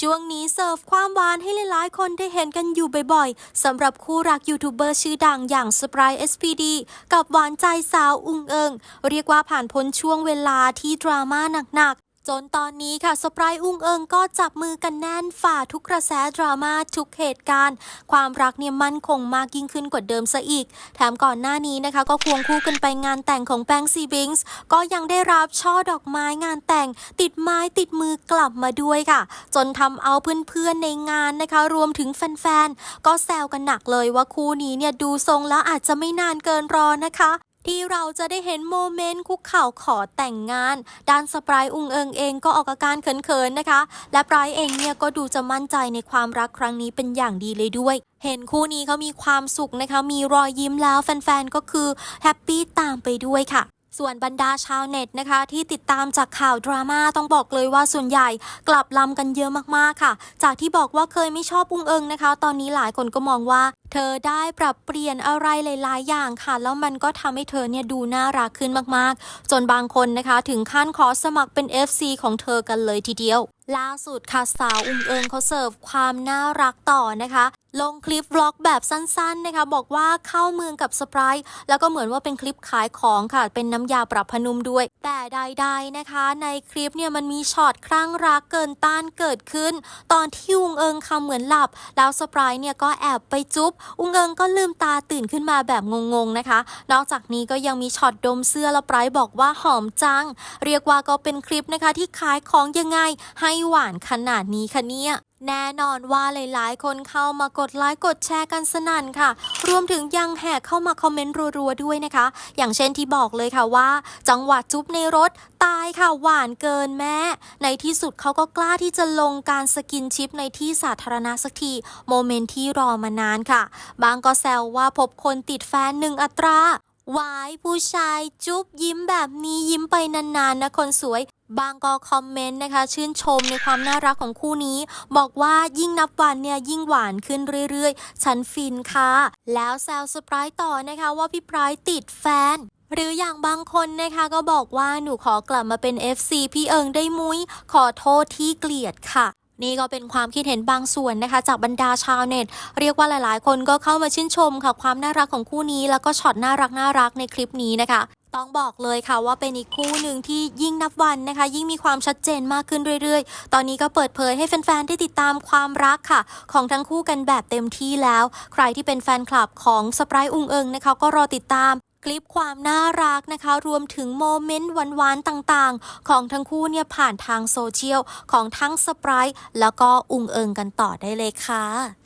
ช่วงนี้เสิร์ฟความหวานให้หลายๆ คนได้เห็นกันอยู่บ่อยๆ สำหรับคู่รักยูทูบเบอร์ชื่อดังอย่างสปราย SPD กับหวานใจสาวอุงเอิง เรียกว่าผ่านพ้นช่วงเวลาที่ดราม่าหนักๆ จนตอนนี้ค่ะสปายอุ้งเอิงก็จับมือกันแน่นฝ่าทุกกระแสดราม่าทุกเหตุการณ์ ความรักเนี่ยมั่นคงมากยิ่งขึ้นกว่าเดิมซะอีก แถมก่อนหน้านี้นะคะ ก็ควงคู่กันไปงานแต่งของแป้งซีบิงส์ก็ยังได้รับช่อดอกไม้งานแต่ง ติดไม้ติดมือกลับมาด้วยค่ะ จนทำเอาเพื่อนๆในงานนะคะ รวมถึงแฟนๆก็แซวกันหนักเลยว่าคู่นี้เนี่ยดูทรงแล้วอาจจะไม่นานเกินรอนะคะ ที่เราจะได้เห็นโมเมนต์คุกเข่าขอแต่งงาน ด้านสปรายอุงเอิงเองก็ออกอาการเขินๆนะคะ และปรายเองเนี่ยก็ดูจะมั่นใจในความรักครั้งนี้เป็นอย่างดีเลยด้วย เห็นคู่นี้เขามีความสุขนะคะ มีรอยยิ้มแล้วแฟนๆก็คือแฮปปี้ตามไปด้วยค่ะ ส่วนบรรดาชาวเน็ตนะคะ ที่ติดตามจากข่าวดราม่าต้องบอกเลยว่าส่วนใหญ่กลับลำกันเยอะมากๆค่ะ จากที่บอกว่าเคยไม่ชอบอุงเอิงนะคะ ตอนนี้หลายคนก็มองว่า เธอได้ปรับเปลี่ยนอะไรหลาย ๆ อย่างค่ะ แล้วมันก็ทำให้เธอเนี่ยดูน่ารักขึ้นมากๆ จนบางคนนะคะ ถึงขั้นขอสมัครเป็น FC ของเธอกันเลยทีเดียว ล่าสุดค่ะสาวอุ้งเอิงเขาเสิร์ฟความน่ารักต่อนะคะ ลงคลิปวล็อกแบบสั้นๆนะคะ บอกว่าเข้าเมืองกับสปายแล้วก็เหมือนว่าเป็นคลิปขายของค่ะ เป็นน้ำยาปรับพนุ่มด้วย แต่ใดๆนะคะ ในคลิปเนี่ยมันมีช็อตคลั่งรักเกินต้านเกิดขึ้น ตอนที่อุ้งเอิงคำเหมือนหลับ แล้วสปายเนี่ยก็แอบไปจุ๊บอุ้งเอิงก็ลืมตาตื่นขึ้นมาแบบงงๆนะคะ นอกจากนี้ก็ยังมีช็อตดมเสื้อแล้วปรายบอกว่าหอมจัง เรียกว่าก็เป็นคลิปนะคะที่ขายของยังไงให้หวานขนาดนี้คะเนี่ย แน่นอนว่าหลายๆ คนเข้ามากดไลค์กดแชร์กันสนั่นค่ะ รวมถึงยังแห่เข้ามาคอมเมนต์รัวๆด้วยนะคะ อย่างเช่นที่บอกเลยค่ะว่า จังหวะจุ๊บในรถตายค่ะหวานเกินแม่ในที่สุดเขาก็กล้าที่จะลงการสกินชิปในที่สาธารณะสักทีโมเมนต์ที่รอมานานค่ะ บางก็แซวว่าพบคนติดแฟนหนึ่งอัตรา วายผู้ชายจุ๊บยิ้มแบบนี้ยิ้มไปนานๆนะคนสวย บางก็คอมเมนต์นะคะ ชื่นชมในความน่ารักของคู่นี้ บอกว่ายิ่งนับวันเนี่ยยิ่งหวานขึ้นเรื่อยๆ ฉันฟินค่ะ แล้วแซวสปรายต่อนะคะว่าพี่ปรายติดแฟนหรืออย่างบางคนนะคะก็บอกว่าหนูขอกลับมาเป็น FC พี่เอิงได้มุ้ย ขอโทษที่เกลียดค่ะ นี่ก็เป็นความคิดเห็นบางส่วนนะคะ จากบรรดาชาวเน็ต เรียกว่าหลาย ๆ คนก็เข้ามาชื่นชมค่ะความน่ารักของคู่นี้ แล้วก็ช็อตน่ารักน่ารักในคลิปนี้นะคะต้องบอกเลยค่ะว่าเป็นอีกคู่หนึ่งที่ยิ่งนับวันนะคะ ยิ่งมีความชัดเจนมากขึ้นเรื่อยๆ ตอนนี้ก็เปิดเผยให้แฟนๆ ได้ติดตามความรักค่ะ ของทั้งคู่กันแบบเต็มที่แล้ว ใครที่เป็นแฟนคลับของสปรายอุงเอิงนะคะก็รอติดตาม คลิปความน่ารักนะคะ รวมถึงโมเมนต์หวานๆต่างๆ ของทั้งคู่เนี่ยผ่านทางโซเชียลของทั้งสปรายแล้วก็อุงเอิงกันต่อได้เลยค่ะ